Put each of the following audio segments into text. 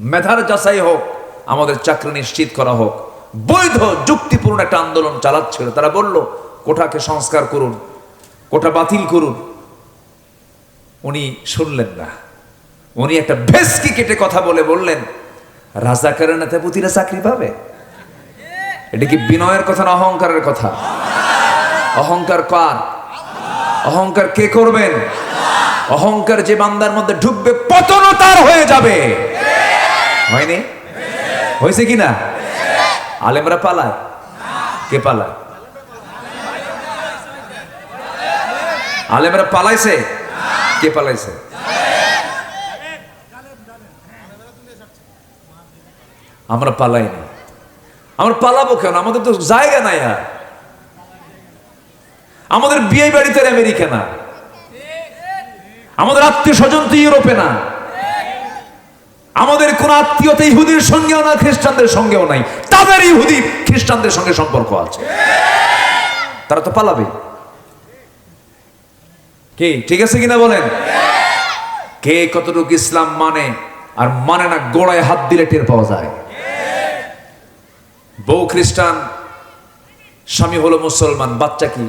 মেধার যাচাই হোক, আমাদের চাকরি নিশ্চিত করা হোক, বৈধ যুক্তিপূর্ণ একটা আন্দোলন চালাচ্ছিল। তারা বলল, কোঠাকে সংস্কার করুন, কোঠা বাতিল করুন। উনি শুনলেন না। উনি একটা ভেসকি কেটে কথা বলে বললেন রাজাকারের নেতা পুতিরা চাকরি পাবে? এটা কি বিনয়ের কথা না অহংকারের কথা? অহংকার কার? অহংকার কে করবেন? অহংকার যে বান্দার মধ্যে ঢুকবে পতন তার হয়ে যাবে। হয়নি? হয়েছে কি না আলেমরা পালায়? কে পালায়? আলেমরা পালাইছে? কে পালাইছে? আমরা পালাইনি। আমরা পালাবো কেন? আমাদের তো জায়গা নাই আর। আমাদের বিয়ে বাড়িতে আমেরিকা না। আমাদের আত্মীয় স্বজন তো ইউরোপে না। আমাদের কোন আত্মীয়তা ইহুদির সঙ্গেও না, খ্রিস্টানদের সঙ্গেও নাই। তাদের ইহুদি খ্রিস্টানদের সঙ্গে সম্পর্ক আছে। তারা তো পালাবে। কি, ঠিক আছে কিনা বলেন? কে কতটুকু ইসলাম মানে? আর মানে না, গোড়ায় হাত দিলে টের পাওয়া যায়। বউ খ্রিস্টান, স্বামী হলো মুসলমান, বাচ্চা কি?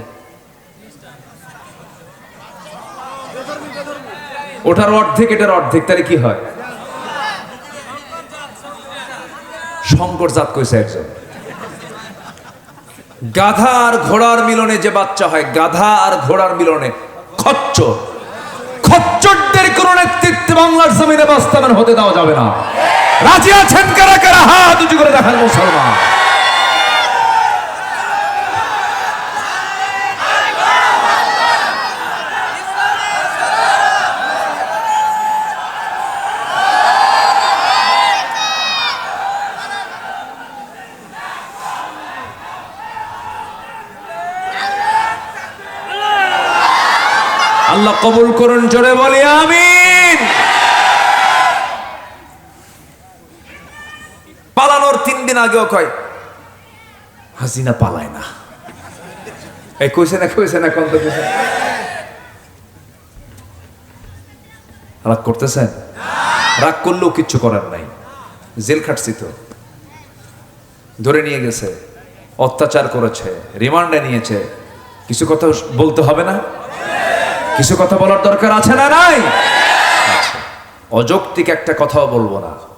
ওটার অর্ধেক, এটার অর্ধেক, তাহলে কি হয়? শঙ্কর জাত কইছে একজন। গাধা আর ঘোড়ার মিলনে যে বাচ্চা হয়, গাধা আর ঘোড়ার মিলনে খচ্চ খচ্চরদের কোন নেতৃত্বে বাংলার জমিনে বাস্তবায়ন হতে দেওয়া যাবে না। রাজি আছেন কারা কারা? হাত উঁচু করে দেখান মুসলমান। আল্লাহ কবুল করুন, জোরে বলি, আমিন। পালানোর তিন দিন আগেও কয়, হাসিনা পালায় না। কইছে না কইছে না, কোন তো কইছে রাগ করতেছেন? রাগ করলেও কিচ্ছু করার নাই। জেল খাটছি তো। ধরে নিয়ে গেছে, অত্যাচার করেছে, রিমান্ডে নিয়েছে। কিছু কথা বলতে হবে না? কিছু কথা বলার দরকার আছে না নাই। অযৌক্তিক একটা কথাও বলব না।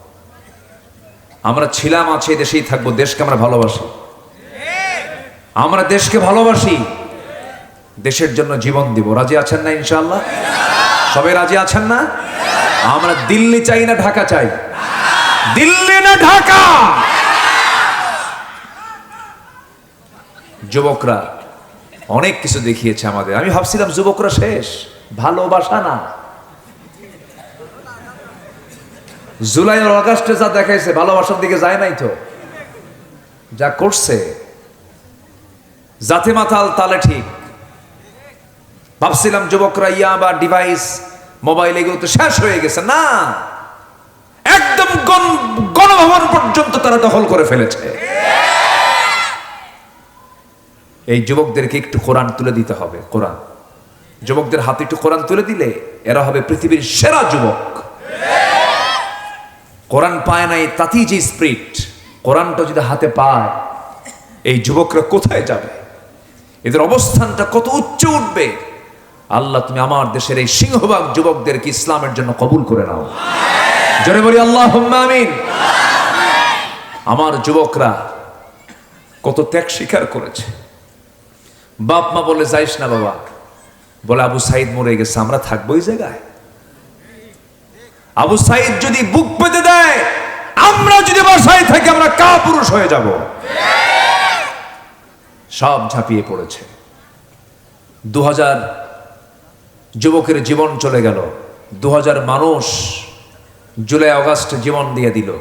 আমরা ছিলাম, আছে, দেশেই থাকব, দেশকে আমরা ভালোবাসি। আমরা দেশকে ভালোবাসি। দেশের জন্য জীবন দিব। রাজি আছেন না ইনশাল্লাহ সবাই রাজি আছেন না? আমরা দিল্লি চাই না, ঢাকা চাই। দিল্লি না, ঢাকা! যুবকরা অনেক কিছু দেখিয়েছে আমাদের। আমি ভাবছিলাম যুবকরা শেষ। ভালোবাসা না। জুলাই অগাস্টে যা দেখাইছে, ভালোবাসার দিকে যায় নাই তো। যা করছে। জাতে মাতাল তালে ঠিক। ভাবছিলাম যুবকরা ইয়া বা ডিভাইস, মোবাইল এগুলো তো শেষ হয়ে গেছে। না। একদম গণ- গণভবন পর্যন্ত তারা দখল করে ফেলেছে। এই যুবকদেরকে একটু কোরআন তুলে দিতে হবে, কোরআন। যুবকদের হাতে একটু কোরআন তুলে দিলে এরা হবে পৃথিবীর সেরা যুবক। কোরআন পায় নাই, তাতেই যে স্প্রিট কোরআনটা যদি হাতে পায়, এই যুবকরা কোথায় যাবে? এদের অবস্থানটা কত উচ্চ উঠবে? আল্লাহ, তুমি আমার দেশের এই সিংহভাগ যুবকদেরকে ইসলামের জন্য কবুল করে নাও। জোরে বলি আল্লাহ আমিন। আমার যুবকরা কত ত্যাগ স্বীকার করেছে। বাপ মা বলে, যাইস না বাবা। বলে, আবু সাইদ মরে গেছে, আমরা থাকব এই জায়গায়। আবু সাইদ যদি বুক পেতে দেয়, আমরা যদি বাসায় থাকি, আমরা কা পুরুষ হয়ে যাব। সব ঝাঁপিয়ে পড়েছে। দু হাজার যুবকের জীবন চলে গেল। দু হাজার মানুষ জুলাই, আগস্ট জীবন দিয়ে দিল।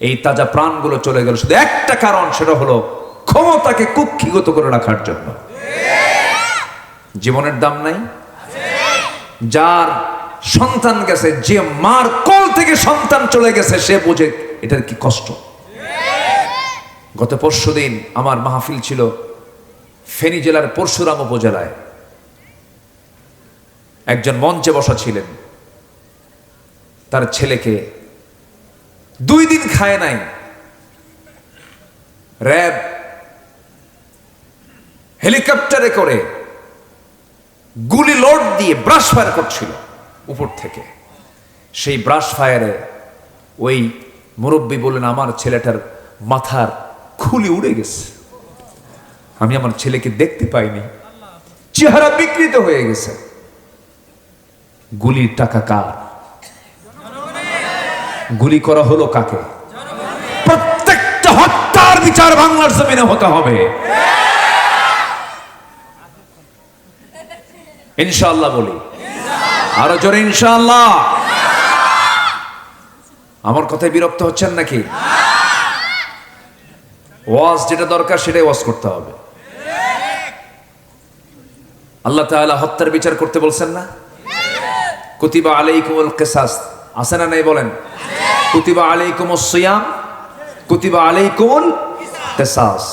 এই তাজা প্রাণগুলো চলে গেল। শুধু একটা কারণ, সেটা হলো ক্ষমতাকে কুক্ষিগত করে রাখার জন্য। জীবনের দাম নাই। যার সন্তান গেছে, যে মার কোল থেকে সন্তান চলে গেছে, সে বোঝে এটার কি কষ্ট। গত পরশু দিন আমার মাহফিল ছিল ফেনী জেলার পরশুরাম উপজেলায়। একজন মঞ্চে বসা ছিলেন। তার ছেলেকে দুই দিন খায় নাই। র্যাব হেলিকপ্টারে করে গুলি লোড দিয়ে ব্রাশ ফায়ার করছিল উপর থেকে। সেই ব্রাশ ফায়ারে ওই মুরব্বী বললেন, আমার ছেলেটার মাথার খুলি উড়ে গেছে। আমি আমার ছেলেকে দেখতে পাইনি। চেহারা বিকৃত হয়ে গেছে। গুলির টাকা কার? গুলি করা হলো কাকে? প্রত্যেকটা হত্যার বিচার বাংলার জমিনে হতে হবে। ইনশাআল্লাহ বলি। আরও জোরে ইনশাআল্লাহ। আমার কথায় বিরক্ত হচ্ছেন নাকি? ওয়াজ যেটা দরকার সেটাই ওয়াজ করতে হবে। আল্লাহ তাআলা হত্যার বিচার করতে বলছেন না? কুতিবা আলাইকুমুল কিসাস। আছে না নাই বলেন? কুতিবা আলাইকুমুস সিয়াম, কুতিবা আলাইকুমুল কিসাস।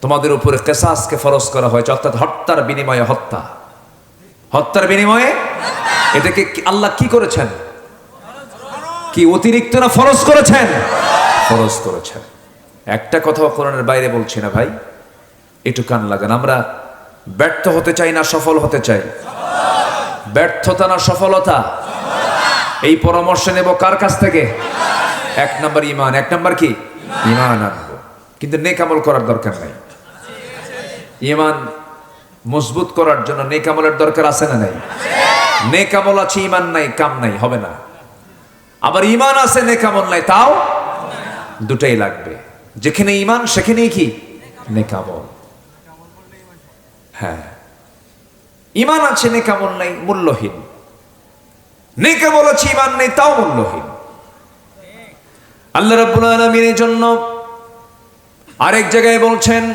তোমাদের উপরে কেসাসকে ফরজ করা হয়েছে, অর্থাৎ হত্যার বিনিময়ে হত্যা। হত্যার বিনিময়ে? এটাকে আল্লাহ কি করেছেন? কি অতিরিক্ত না ফরজ করেছেন? ফরজ করেছেন। একটা কথা কোরআনের বাইরে বলছি না ভাই। একটু কান লাগান। আমরা ব্যর্থ হতে চাই না সফল হতে চাই? ব্যর্থতা না সফলতা? এই পরামর্শ নেব কার কাছ থেকে? এক নাম্বার ইমান এক নাম্বার কি? ইমান আনব। কিন্তু নেকামল করার দরকার নাই। ইমান মজবুত করার জন্য নেকামলের দরকার আছে না নাই? নেকামল আছে ইমান নাই, কাম নাই, হবে না। আবার ইমান আছে নেকামল নাই, তাও দুটাই লাগবে। যেখানে ইমান সেখানেই কি? নেকামল হ্যাঁ। ইমান আছে নেকামল নাই, মূল্যহীন। নেকামল আছে ইমান নেই, তাও মূল্যহীন। আল্লাহ রাব্বুল আলামিনের জন্য আরেক জায়গায় বলছেন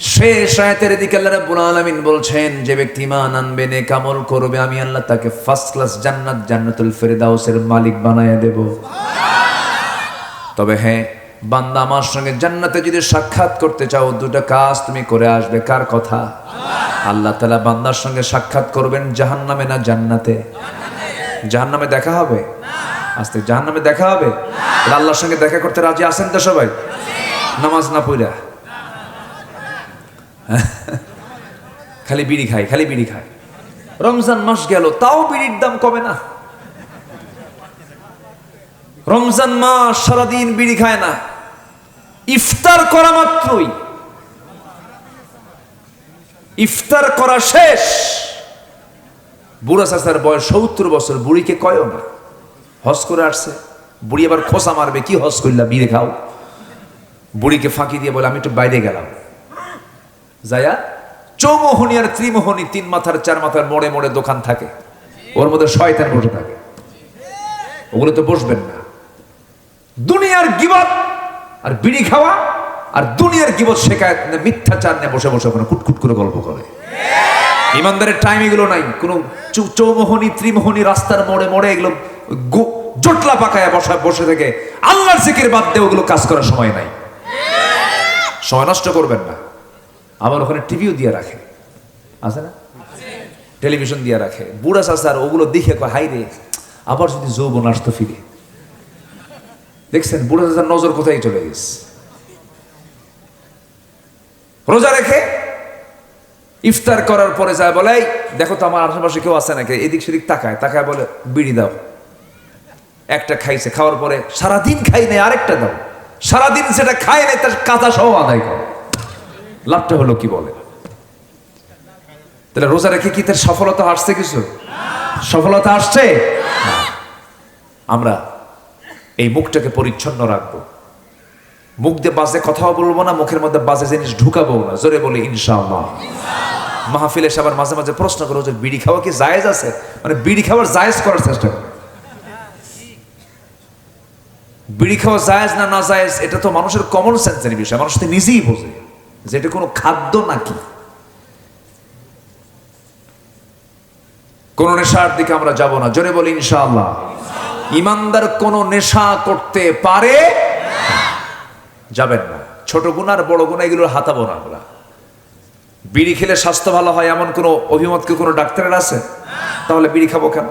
শেষ আয়াতের দিকে আল্লাহ রাব্বুল আলামিন বলছেন, যে ব্যক্তি ইমান আনবে, নেক আমল করবে, আমি আল্লাহ তাকে ফার্স্ট ক্লাস জান্নাত, জান্নাতুল ফেরদাউসের মালিক বানায় দেব। তবে হ্যাঁ বান্দা আমার সঙ্গে জান্নাতে যদি সাক্ষাৎ করতে চাও, দুটো কাজ তুমি করে আসবে। কার কথা? আল্লাহ তাআলা বান্দার সঙ্গে সাক্ষাৎ করবেন জাহান্নামে না জান্নাতে? জাহান্নামে দেখা হবে? আস্তে জাহান্নামে দেখা হবে? আল্লাহর সঙ্গে দেখা করতে রাজি আছেন তো সবাই? নামাজ না পড়া? খালি বিড়ি খায়, খালি বিড়ি খায়। রমজান মাস গেল, তাও বিড়ির দাম কমে না। রমজান মাস সারাদিন বিড়ি খায় না। ইফতার করা মাত্রই। ইফতার করা শেষ। বুড়া চাচার বয়স সত্তর বছর, বুড়িকে কয়ও না। হজ করে আসছে। বুড়ি আবার খোসা মারবে, কি হজ করলা, বিড়ি খাও। বুড়িকে ফাঁকি দিয়ে বলে, আমি একটু বাইরে গেলাম। যায়া চৌমোহনী আর ত্রিমোহনী তিন মাথার, চার মাথার মোড়ে মোড়ে দোকান থাকে। ওর মধ্যে শয়তান বসে থাকে। ওগুলো তো বসবেন না। দুনিয়ার গিবত আর বিড়ি খাওয়া আর দুনিয়ার গিবত শেখায় মিথ্যাচার নিয়ে বসে বসে ওখানে কুটকুট করে গল্প করে। ইমানদারের টাইম এগুলো নাই। কোনো চৌমোহনী, ত্রিমোহনী রাস্তার মোড়ে মোড়ে এগুলো জটলা পাকায় বসা, বসে থেকে আল্লাহর জিকির বাদ দিয়ে ওগুলো কাজ করার সময় নাই। সময় নষ্ট করবেন না। আবার ওখানে টিভিও দিয়ে রাখে। আছে না? টেলিভিশন দিয়ে রাখে। বুড়া চাচার ওগুলো দেখে হাই রে, আবার যদি যৌবন আসতো ফিরে। দেখছেন, বুড়া চাচার নজর কোথায় চলে গেছে? রোজা রেখে ইফতার করার পরে যায় বলে দেখো তো আমার আশেপাশে কেউ আছে নাকি? এদিক সেদিক তাকায় তাকায় বলে, বিড়ি দাও। একটা খাইছে, খাওয়ার পরে সারাদিন খাই নাই, আরেকটা দাও। সারাদিন সেটা খায় নাই, তার কাঁচা সহ আদায় করে। লাভটা হলো কি বলে? তাহলে রোজা রেখে কি তার সফলতা আসছে কিছু? সফলতা আসছে? আমরা এই মুখটাকে পরিচ্ছন্ন রাখব। মুখ দিয়ে বাজে কথাও বলব না, মুখের মধ্যে বাজে জিনিস ঢুকাবো না। জোরে বলে, ইনশাআল্লাহ। মাহফিলে এসে আবার মাঝে মাঝে প্রশ্ন করো যে বিড়ি খাওয়া কি জায়েজ আছে? মানে বিড়ি খাওয়ার জায়েজ করার চেষ্টা করো। বিড়ি খাওয়া জায়েজ না না জায়েজ, এটা তো মানুষের কমন সেন্সের বিষয়। মানুষ তো নিজেই বোঝে। যে এটা কোনো খাদ্য নাকি? কোন নেশার দিকে আমরা যাব না। জোরে বলি ইনশাআল্লাহ। ইমানদার কোন নেশা করতে পারে যাবেন না। ছোট গুণার বড় গুণা, এগুলোর হাতাবো না আমরা। বিড়ি খেলে স্বাস্থ্য ভালো হয় এমন কোনো অভিমত কি কোনো ডাক্তারের আছে? তাহলে বিড়ি খাব কেন?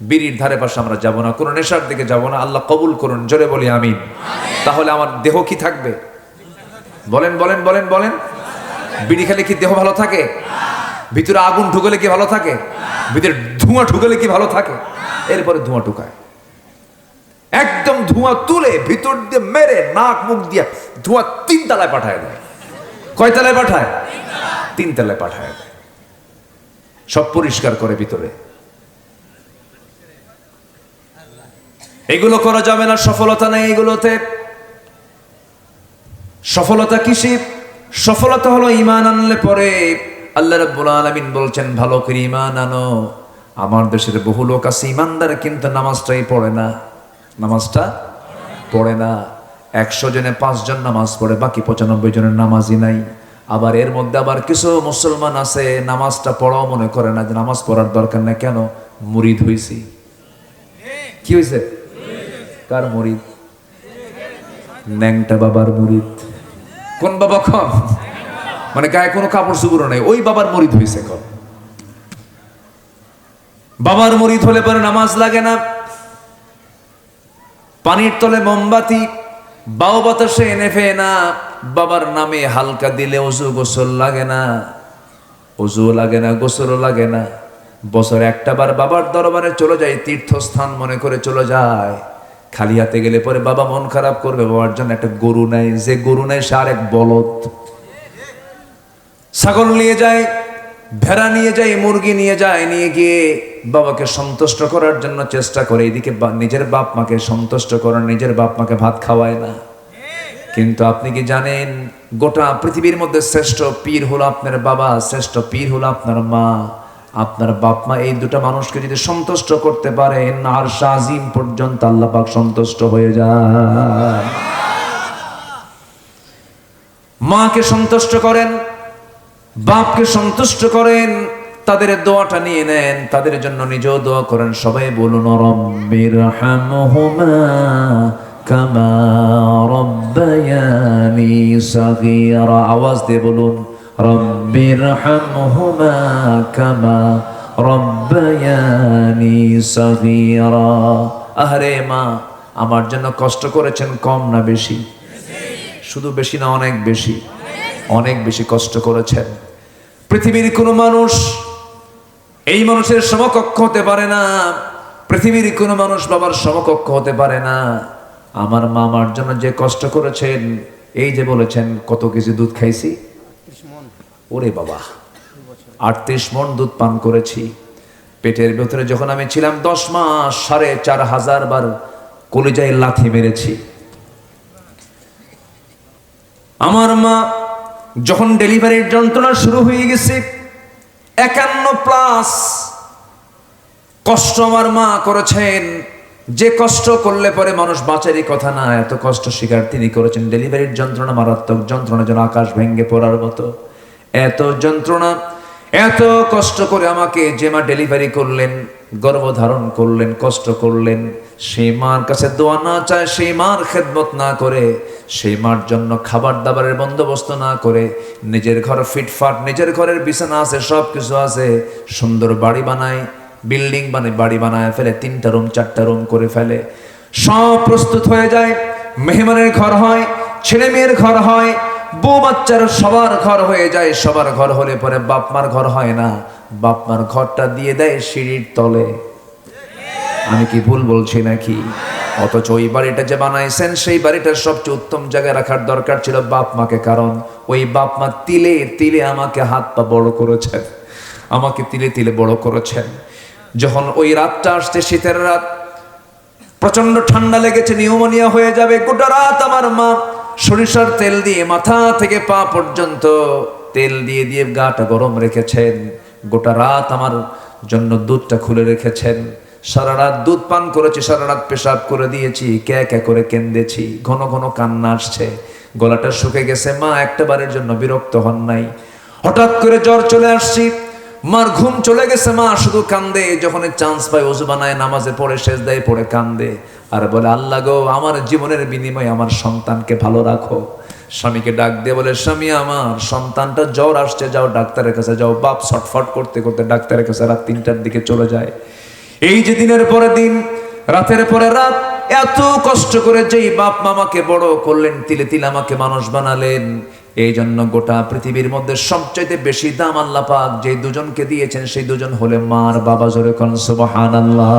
বিড়ির ধারে পাশে আমরা যাব না। কোনো নেশার দিকে যাব না। আল্লাহ কবুল করুন। জোরে বলি আমিন। তাহলে আমার দেহ কি থাকবে? বলেন বলেন বলেন বলেন। বিড়ি খেলে কি দেহ ভালো থাকে? ভিতরে আগুন ঢুকলে কি ভালো থাকে? ভিতরে ধোঁয়া ঢুকলে কি ভালো থাকে? এরপরে ধোঁয়া ঢুকায়। একদম ধোঁয়া তুলে ভিতর দিয়ে মেরে নাক, মুখ দিয়ে ধোঁয়া তিন তলায় পাঠায় দেয়। কয় তলায় পাঠায়? তিন তলায় পাঠায় দেয়। সব পরিষ্কার করে ভিতরে। এগুলো করা যাবে না, সফলতা নেই এগুলোতে। সফলতা কিসে সফলতা হলো ইমান আনলে পরে আল্লাহ রাব্বুল আলামিন বলছেন, ভালো করে ইমান আনো। আমার দেশের বহু লোক আছে ইমানদার কিন্তু নামাজটাই পড়ে না। নামাজটা পড়ে না। একশো জনে পাঁচজন নামাজ পড়ে, বাকি পঁচানব্বই জনের নামাজই নাই। আবার এর মধ্যে আবার কিছু মুসলমান আছে, নামাজটা পড়াও মনে করে না যে নামাজ পড়ার দরকার না কেন? মুরিদ হইছি। কি হয়েছে কার মুরিদ? ন্যাংটা বাবার মুরিদ। কোন বাবা কন মানে গায়ে কোনো কাপড় চুপুরো নাই। ওই বাবার মরিদ হয়েছে কন বাবার মরিদ হলে পরে নামাজ লাগে না। পানির তলে মোমবাতি, বাও বাতাসে এনে ফেয়ে না। বাবার নামে হালকা দিলে অজু গোসল লাগে না। অজু লাগে না, গোসলও লাগে না। বছরে একটা বার বাবার দরবারে চলে যায়, তীর্থস্থান মনে করে চলে যায়। খালি হাতে গেলে পরে বাবা মন খারাপ করবে, বাবার জন্য একটা গরু নেয় যে গরু নেয় সে আরেক বলদ। ছাগল নিয়ে যায়, ভেড়া নিয়ে যায়, মুরগি নিয়ে যায়, নিয়ে গিয়ে বাবাকে সন্তুষ্ট করার জন্য চেষ্টা করে। এদিকে নিজের বাপ মাকে সন্তুষ্ট করার, নিজের বাপ মাকে ভাত খাওয়ায় না। কিন্তু আপনি কি জানেন, গোটা পৃথিবীর মধ্যে শ্রেষ্ঠ পীর হলো আপনার বাবা, শ্রেষ্ঠ পীর হলো আপনার মা। আপনার বাপ মা এই দুটো মানুষকে যদি সন্তুষ্ট করতে পারেন আর শাহিম পর্যন্ত আল্লাহ পাক সন্তুষ্ট হয়ে যায় মাকে সন্তুষ্ট করেন, বাপকে সন্তুষ্ট করেন, তাদের দোয়াটা নিয়ে নেন, তাদের জন্য নিজেও দোয়া করেন, সবাই বলুন রব্বির হামহুমা কামা রব্বায়ানি সাগীরা। আওয়াজ দিয়ে বলুন রব্বির হামহুমা কামা রব্বায়ানি সাগীরা আহারে মা, আমার জন্য কষ্ট করেছেন কম না বেশি? শুধু বেশি না অনেক বেশি। অনেক বেশি কষ্ট করেছেন। পৃথিবীর কোনো মানুষ এই মানুষের সমকক্ষ হতে পারে না। পৃথিবীর কোনো মানুষ বাবার সমকক্ষ হতে পারে না। আমার মা আমার জন্য যে কষ্ট করেছেন, এই যে বলেছেন, কত কেজি দুধ খাইছি? ওরে বাবা আটত্রিশ মন দুধ পান করেছি। পেটের ভেতরে যখন আমি ছিলাম দশ মাস, সাড়ে চার হাজার বার কলিজায় লাথি মেরেছি। আমার মা যখন ডেলিভারির যন্ত্রণা শুরু হয়ে গেছে, একান্ন প্লাস কষ্ট আমার মা করেছেন। যে কষ্ট করলে পরে মানুষ বাঁচারই কথা না, এত কষ্ট স্বীকার তিনি করেছেন। ডেলিভারির যন্ত্রণা মারাত্মক, যন্ত্রণা যেন আকাশ ভেঙ্গে পড়ার মতো। এত যন্ত্রণা, এত কষ্ট করে আমাকে যে মা ডেলিভারি করলেন, গর্ভধারণ করলেন, কষ্ট করলেন, সেই মার কাছে দোয়া না চায়, সেই মার খেদমত না করে, সেই মার জন্য খাবার দাবারের বন্দোবস্ত না করে, নিজের ঘর ফিটফাট, নিজের ঘরের বিছানা আছে সব কিছু আছে, সুন্দর বাড়ি বানায়, বিল্ডিং বানায়, বাড়ি বানায় ফেলে, তিনটা রুম, চারটা রুম করে ফেলে। সব প্রস্তুত হয়ে যায়, মেহমানের ঘর হয় ছেলে মেয়ের ঘর হয় বউ বাচ্চার সবার ঘর হয়ে যায়, সবার ঘর হলে পরে বাপমার ঘর হয় না। বাপমার ঘরটা দিয়ে দেয় সিঁড়ির তলে। আমি কি ভুল বলছি নাকি? অথচ ওই বাড়িটা যে বানাইছেন, সেই বাড়িটার সবচেয়ে উত্তম জায়গায় রাখার দরকার ছিল বাপ মাকে কারণ ওই বাপ মা তিলে তিলে আমাকে হাত পা বড় করেছেন। আমাকে তিলে তিলে বড় করেছেন। যখন ওই রাতটা আসছে, শীতের রাত প্রচণ্ড ঠান্ডা লেগেছে, নিউমোনিয়া হয়ে যাবে, গোটা রাত আমার মা সরিষার তেল দিয়ে মাথা থেকে পা পর্যন্ত তেল দিয়ে দিয়ে গাটা গরম রেখেছেন। গোটা রাত আমার জন্য দুধটা খুলে রেখেছেন। সারা রাত দুধ পান করেছি, সারা রাত পেশাব করে দিয়েছি কে কে করে কেন্দেছি, ঘন ঘন কান্না আসছে। গলাটা শুকে গেছে, মা একটা বারের জন্য বিরক্ত হন নাই। হঠাৎ করে জ্বর চলে আসছি। মার ঘুম চলে গেছে, মা শুধু কান্দে যখন চান্স পায় ওজু বানায়, নামাজে পড়ে শেষ দেয় পড়ে কান্দে। আর বলে, আল্লাহ গো, আমার জীবনের বিনিময়ে আমার সন্তানকে ভালো রাখো। স্বামীকে ডাক দিয়ে বলে, স্বামী আমার, সন্তানটা জ্বর আসছে, যাও ডাক্তারের কাছে যাও। বাপ ছটফট করতে করতে ডাক্তারের কাছে রাত তিনটার দিকে চলে যায়। এই যে দিনের পরে দিন, রাতের পরে রাত, এত কষ্ট করে যেই বাপ মামাকে বড় করলেন, তিলে তিলে আমাকে মানুষ বানালেন। এই জন্য গোটা পৃথিবীর মধ্যে সবচাইতে বেশি দাম আল্লাহ পাক যে দুজনকে দিয়েছেন, সেই দুজন হলে মার বাবা জোরে কোন, সুবহানাল্লাহ।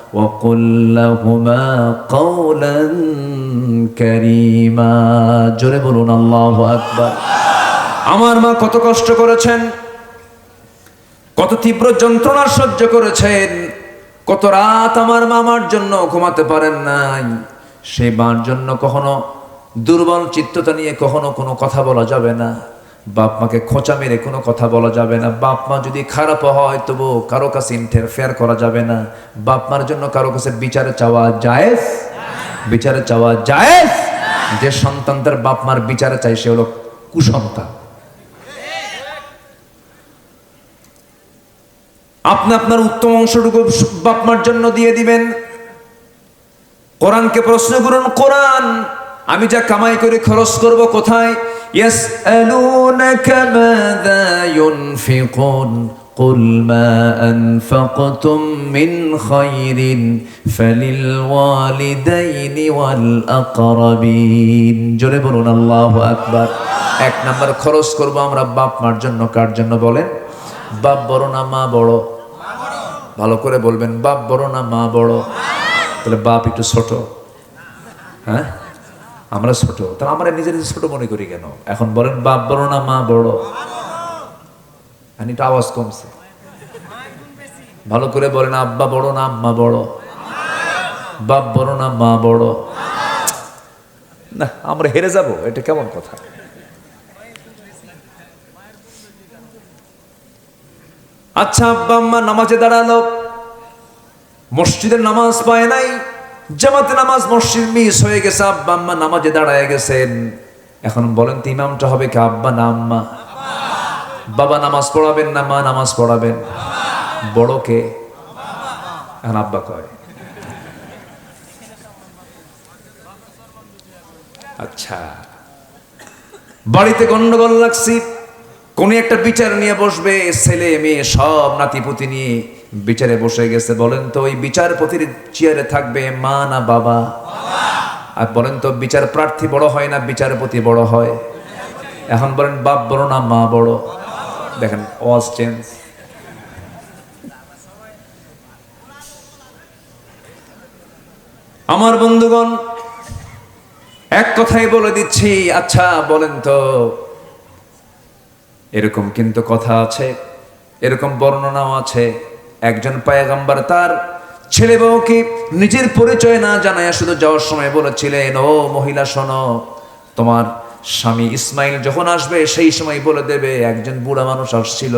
وقل لهما قولا كريما জোরে বলুন আল্লাহ আকবার আমার মা কত কষ্ট করেছেন কত তীব্র যন্ত্রণা সহ্য করেছেন কত রাত আমার মামার জন্য ঘুমাতে পারেন নাই সেই মার জন্য কখনো দুর্বল চিত্ততা নিয়ে কখনো কোনো কথা বলা যাবে না বাপ মাকে খোঁচা মেরে কোনো কথা বলা যাবে না। বাপ মা যদি খারাপ হয়, তবু কারও কাছে ইন্টারফেয়ার করা যাবে না। বাপ মার জন্য কারও কাছে বিচারে চাওয়া জায়েজ? বিচারে চাওয়া জায়েজ? যে সন্তান তার বাপ মার বিচারে চাই সে হলো কুসন্তান। আপনি আপনার উত্তম অংশটুকু বাপমার জন্য দিয়ে দিবেন। কোরআনকে প্রশ্ন করুন, কোরআন, আমি যা কামাই করে খরচ করব কোথায়? يسألونك ماذا ينفقون قل ما أنفقتم من خير فللوالدين والأقربين জোরে বলুন আল্লাহু আকবার এক নাম্বার খরচ করব আমরা বাপ মার জন্য কার জন্য বলেন বাপ বড় না মা বড় ভালো করে বলবেন বাপ বড় না মা বড় তাহলে বাপ একটু ছোট হ্যাঁ আমরা ছোট, তাহলে আমরা নিজের নিজে ছোট মনে করি কেন? এখন বলেন, বাপ বড় না মা বড়? একটু আওয়াজ কমছে। ভালো করে বলেন, আব্বা বড় না আম্মা বড়? বাপ বড় না মা বড়? না, আমরা হেরে যাব, এটা কেমন কথা? আচ্ছা আব্বা, আম্মা নামাজে দাঁড়াল। মসজিদের নামাজ পায় নাই জামাতে নামাজ মসজিদ মিস হয়ে গেছে, আব্বা আম্মা নামাজে দাঁড়ায় গেছেন। এখন বলেন তো ইমামটা হবে কি আব্বা না আম্মা? বাবা নামাজ পড়াবেন না, মা নামাজ পড়াবেন? বড় কে? এখন আব্বা কয়। আচ্ছা। বাড়িতে গন্ডগোল লাগছি, কোন একটা বিচার নিয়ে বসবে, ছেলে, মেয়ে, সব নাতিপুতি নিয়ে। বিচারে বসে গেছে, বলেন তো, ওই বিচারপতির চেয়ারে থাকবে মা না বাবা? আর বলেন তো, বিচার প্রার্থী বড় হয় না বিচারপতি বড় হয়? এখন বলেন, বাপ বড় না মা বড়? দেখেন ওয়াজ চেঞ্জ আমার বন্ধুগণ, এক কথাই বলে দিচ্ছি আচ্ছা বলেন তো, এরকম কিন্তু কথা আছে, এরকম বর্ণনাও আছে। একজন পায়গাম্বার তার ছেলে বউকে নিজের পরিচয় না জানায় শুধু যাওয়ার সময় বলেছিলেন, ও মহিলা, শোনো, তোমার স্বামী ইসমাইল যখন আসবে, সেই সময় বলে দেবে, একজন বুড়া মানুষ আসছিল,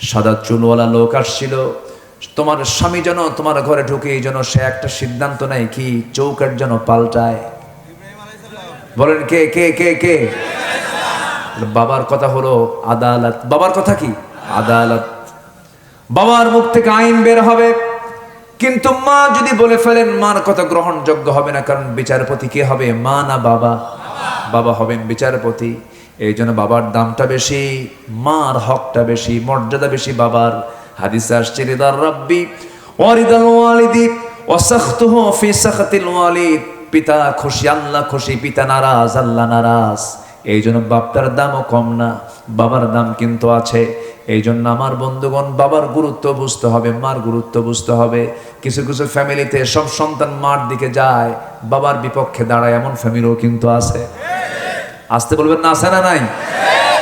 সাদা চুলওয়ালা লোক আসছিল, তোমার স্বামী যেন তোমার ঘরে ঢুকে এই যেন সে একটা সিদ্ধান্ত নেয় কি চৌকাট যেন পাল্টায়। বলেন, কে কে কে কে? বাবার কথা হলো আদালত। বাবার কথা কি? আদালত। বাবার মুখ থেকে আইন বের হবে। কিন্তু মা যদি বলে ফেলেন, মার কথা গ্রহণযোগ্য হবে না, কারণ বিচারপতি কে হবে? মা না বাবা? বাবা হবেন বিচারপতি। এই জন্য বাবার দামটা বেশি, মার হকটা বেশি, মর্যাদা বেশি বাবার। হাদিসে আসছে রিদার রাব্বি ওয়ারিদাল ওয়ালিদি ওয়াসাখতুহু ফি সাখাতিল ওয়ালিদ। পিতা খুশি, আল্লাহ খুশি, পিতা নারাজ, আল্লাহ নারাজ। এই জন্য বাপটার দামও কম না, বাবার দাম কিন্তু আছে। এই জন্য আমার বন্ধুগণ, বাবার গুরুত্ব বুঝতে হবে, মার গুরুত্ব বুঝতে হবে। কিছু কিছু ফ্যামিলিতে সব সন্তান মার দিকে যায়, বাবার বিপক্ষে দাঁড়ায়, এমন ফ্যামিলিও কিন্তু আছে। আসতে বলবেন না, আছে না নাই?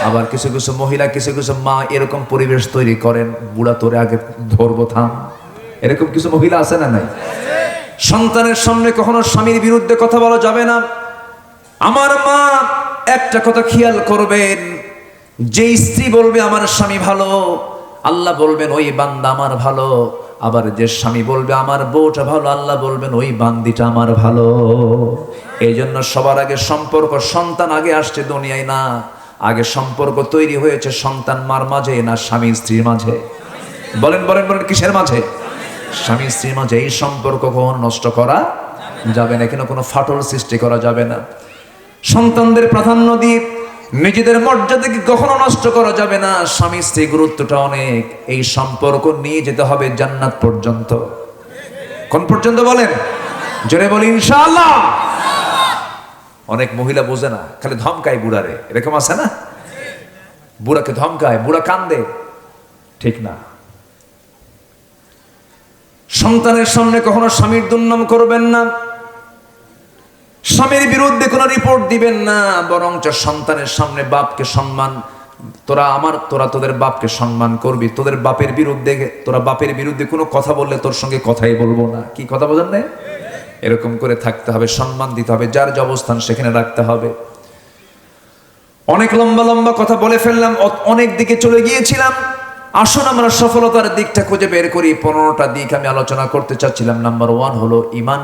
আবার কিছু কিছু মহিলা, কিছু কিছু মা এরকম পরিবেশ তৈরি করেন, বুড়া তোরে আগে ধরবো, থাম। এরকম কিছু মহিলা আছে না নাই? সন্তানের সামনে কখনো স্বামীর বিরুদ্ধে কথা বলা যাবে না। আমার মা একটা কথা খেয়াল করবেন যে স্ত্রী বলবে, আমার স্বামী ভালো। আল্লাহ বলবেন, ওই বান্দা আমার ভালো। আবার যে স্বামী বলবে, আমার বউটা ভালো, আল্লাহ বলবেন, ওই বান্দিটা আমার ভালো। এই জন্য সবার আগে সম্পর্ক, সন্তান আগে আসছে দুনিয়ায় না। আগে সম্পর্ক তৈরি হয়েছে সন্তান মার মাঝে না স্বামী স্ত্রীর মাঝে। বলেন বলেন বলেন, কিসের মাঝে? স্বামী স্ত্রীর মাঝে এই সম্পর্ক কখনো নষ্ট করা যাবে না। কেন কোনো ফাটল সৃষ্টি করা যাবে না। সন্তানদের প্রাধান্য দিয়ে নিজেদের মর্যাদাকে কখনো নষ্ট করা যাবে না। স্বামী স্ত্রী গুরুত্বটা অনেক। এই সম্পর্ক নিয়ে যেতে হবে জান্নাত পর্যন্ত। কোন পর্যন্ত বলেন? জোরে বলি, ইনশাআল্লাহ। অনেক মহিলা বোঝে না, খালি ধমকায় বুড়ারে। এরকম আছে না? বুড়াকে ধমকায়, বুড়া কান্দে। ঠিক না। সন্তানের সামনে কখনো স্বামীর দুর্নাম করবেন না। স্বামীর বিরুদ্ধে কোনো রিপোর্ট দিবেন না, বরঞ্চ সন্তানের সামনে বাপকে সম্মান, তোরা আমার, তোরা তোদের বাপকে সম্মান করবি। তোদের বাপের বিরুদ্ধে, তোরা বাপের বিরুদ্ধে কোনো কথা বললে তোর সঙ্গে কথাই বলব না। কি কথা বোঝেন না এরকম করে থাকতে হবে, সম্মান দিতে হবে, যার যে অবস্থান সেখানে রাখতে হবে। অনেক লম্বা লম্বা কথা বলে ফেললাম অনেক দিকে চলে গিয়েছিলাম। আসুন আমরা সফলতার দিকটা খুঁজে বের করি। পনেরোটা দিক আমি আলোচনা করতে চাচ্ছিলাম। নাম্বার ওয়ান হলো ইমান।